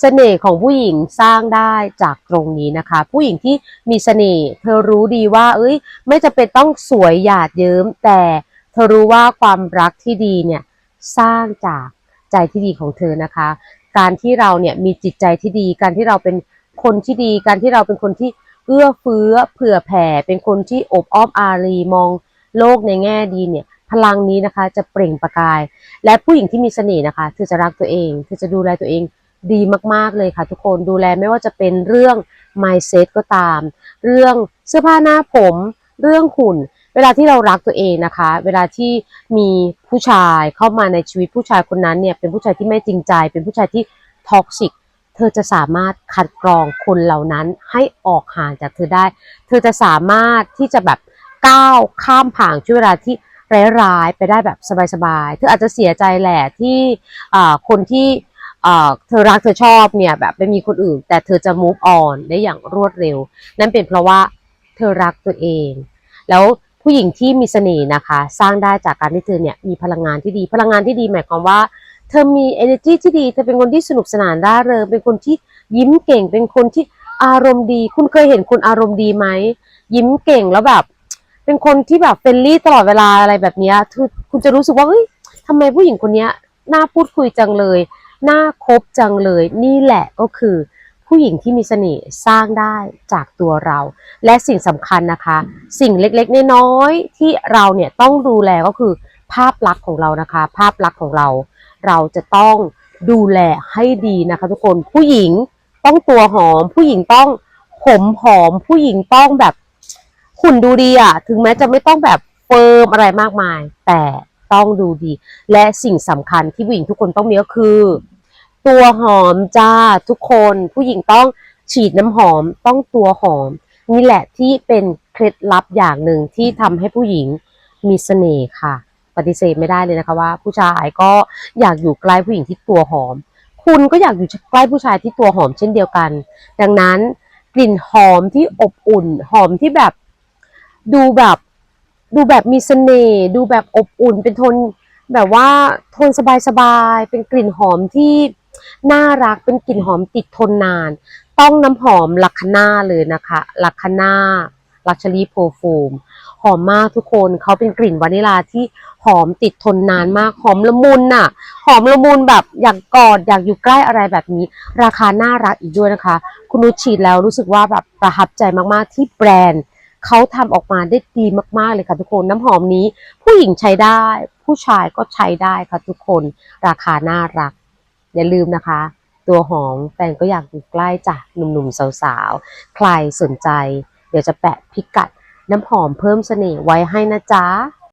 เสน่ห์ของผู้หญิงสร้างได้จากตรงนี้นะคะ ผู้หญิงที่มีเสน่ห์เธอรู้ดีว่า เอ้ย ไม่จำเป็นต้องสวยหยาดเยิ้ม แต่เธอรู้ว่าความรักที่ดีเนี่ยสร้างจากใจที่ดีของเธอนะคะ การที่เราเนี่ยมีจิตใจที่ดี การที่เราเป็นคนที่ดี การที่เราเป็นคนที่เอื้อเฟื้อเผื่อแผ่ เป็นคนที่อบอ้อมอารีมองโลกในแง่ดีเนี่ยพลังนี้นะคะจะเปล่งประกาย และผู้หญิงที่มีเสน่ห์นะคะเธอจะรักตัวเองเธอจะดูแลตัวเอง ดีมากๆเลยค่ะทุกคนดูแลไม่ว่าจะเป็นเรื่อง mindset ก็ตาม เรื่องเสื้อผ้าหน้าผม เรื่องหุ่น เวลาที่เรารักตัวเองนะคะ เวลาที่มีผู้ชายเข้ามาในชีวิตผู้ชายคนนั้นเนี่ยเป็นผู้ชายที่ไม่จริงใจ เป็นผู้ชายที่ท็อกซิกเธอจะสามารถคัดกรองคนเหล่านั้นให้ออกห่างจากเธอได้ เธอจะสามารถที่จะแบบก้าวข้ามผ่านช่วงเวลาที่ร้ายๆไปได้แบบสบายๆ เธออาจจะเสียใจแหละที่คนที่ เธอรักเธอชอบเนี่ยแบบไม่มีคนอื่น แต่เธอจะ move on ได้อย่างรวดเร็ว นั่นเป็นเพราะว่าเธอรักตัวเอง แล้วผู้หญิงที่มีเสน่ห์นะคะ สร้างได้จากการที่เธอเนี่ยมีพลังงานที่ดี พลังงานที่ดีหมายความว่า เธอมี energy ที่ดี เธอเป็นคนที่สนุกสนานร่าเริงเป็นคนที่ยิ้มเก่ง เป็นคนที่อารมณ์ดี คุณเคยเห็นคนอารมณ์ดีไหมยิ้มเก่งแล้วแบบ เป็นคนที่แบบเฟรนลี่ตลอดเวลาอะไรแบบนี้คุณจะรู้สึกว่าเฮ้ยทำไมผู้หญิงคนนี้น่าพูดคุยจังเลย น่าคบจังเลยนี่แหละก็คือ ผู้หญิงที่มีเสน่ห์สร้างได้จากตัวเรา และสิ่งสำคัญนะคะ สิ่งเล็กๆน้อยๆที่เราเนี่ยต้องดูแลก็คือ ภาพลักษณ์ของเรานะคะ ภาพลักษณ์ของเรา เราจะต้องดูแลให้ดีนะคะ ทุกคนผู้หญิงต้องตัวหอม ผู้หญิงต้องผมหอม ผู้หญิงต้องแบบหุ่นดูดีอะถึงแม้จะไม่ต้องแบบเฟิร์มอะไรมากมาย แต่ต้องดูดี และสิ่งสำคัญที่ผู้หญิงทุกคนต้องมีก็คือ ตัวหอมจ้าทุกคนผู้หญิงต้องฉีดน้ำหอมต้องตัวหอม นี่แหละที่เป็นเคล็ดลับอย่างหนึ่งที่ทำให้ผู้หญิงมีเสน่ห์ค่ะ ปฏิเสธไม่ได้เลยนะคะว่า ผู้ชายก็อยากอยู่ใกล้ผู้หญิงที่ตัวหอม คุณก็อยากอยู่ใกล้ผู้ชายที่ตัวหอมเช่นเดียวกัน ดังนั้นกลิ่นหอมที่อบอุ่น หอมที่แบบดูแบบดูแบบมีเสน่ห์ดูแบบอบอุ่น เป็นโทนแบบว่าโทนสบายๆ เป็นกลิ่นหอมที่ น่ารักเป็นกลิ่นหอมติดทนนาน ต้องน้ำหอมลักคนาเลยนะคะลักคนาลักชัรี่โพฟูมหอมมากทุกคนเขาเป็นกลิ่นวานิลาที่หอมติดทนนานมากหอมละมุนน่ะ หอมละมุนแบบอยากกอดอยากอยู่ใกล้อะไรแบบนี้ ราคาน่ารักอีกด้วยนะคะ คุณนุชฉีดแล้วรู้สึกว่าแบบประทับใจมากๆที่แบรนด์เขาทำออกมาได้ดีมากๆเลยค่ะทุกคนน้ำหอมนี้ผู้หญิงใช้ได้ ผู้ชายก็ใช้ได้ค่ะทุกคน ราคาน่ารัก อย่าลืมนะคะ ตัวหอมแฟนก็อยากอยู่ใกล้จ้ะหนุ่มๆสาวๆ ใครสนใจ เดี๋ยวจะแปะพิกัดน้ำหอมเพิ่มเสน่ห์ไว้ให้นะจ๊ะ